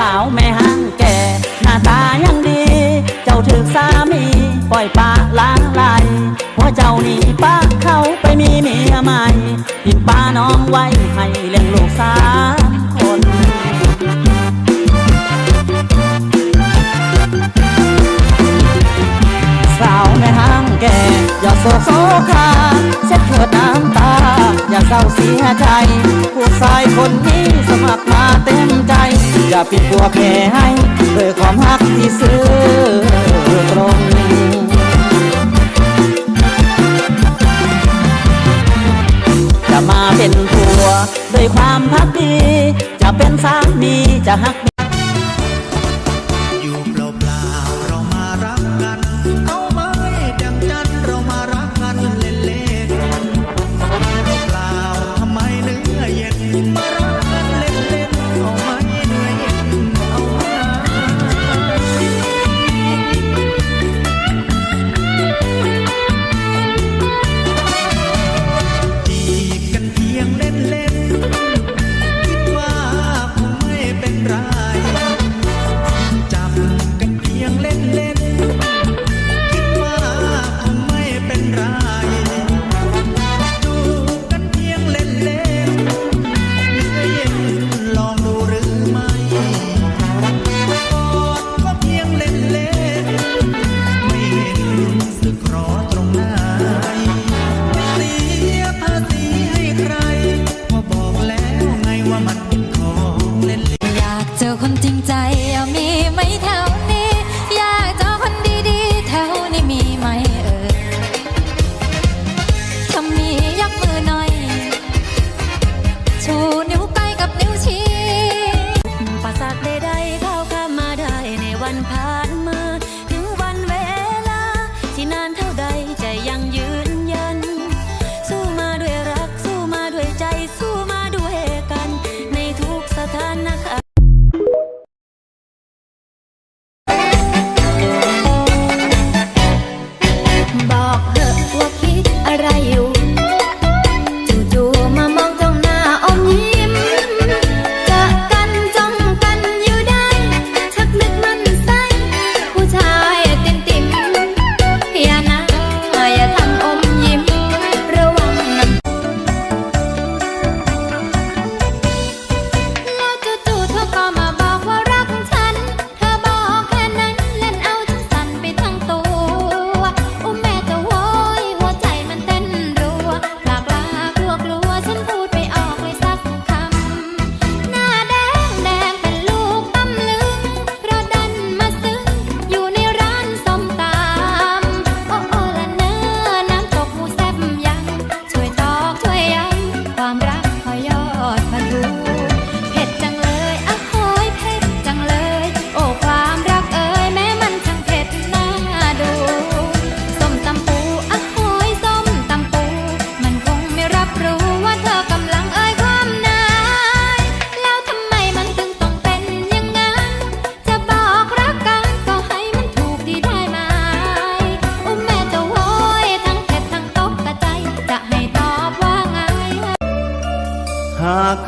สาวแม่ห้างแก่ หน้าตายังดี เจ้าถือสามี ปล่อยปะล้างไหลเพราะเจ้านี่ป้าเขาไปมีเมียใหม่ทิ้งป้าน้องไว้ให้เลี้ยงลูกสาวสาวในห้างแก่ อย่าโศกโศกใคร ปิดตัวแผลให้ด้วยความฮักที่ซื้อตรงจะมาเป็นผัวด้วยความพักดี จะเป็นสามีจะฮัก little. บอกเถอว่าคิดอะไรอยู่จู่ๆมามองจ้อหน้าอมยิ้มจอกันจ้องกันอยู่ได้ ชักนึกมันไส้ผู้ชายติ่มๆอย่านะอย่า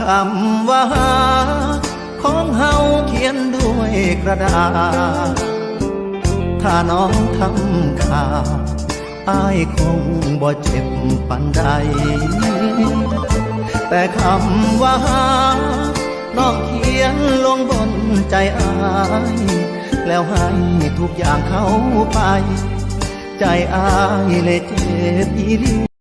คำว่าของเฮาเขียนด้วยกระดาษ ถ้าน้องทำขาดอายคงบ่เจ็บปันใด แต่คำว่าาน้องเขียนลงบนใจอาย แล้วให้ทุกอย่างเขาไป ใจอายเลยเจ็บอีลี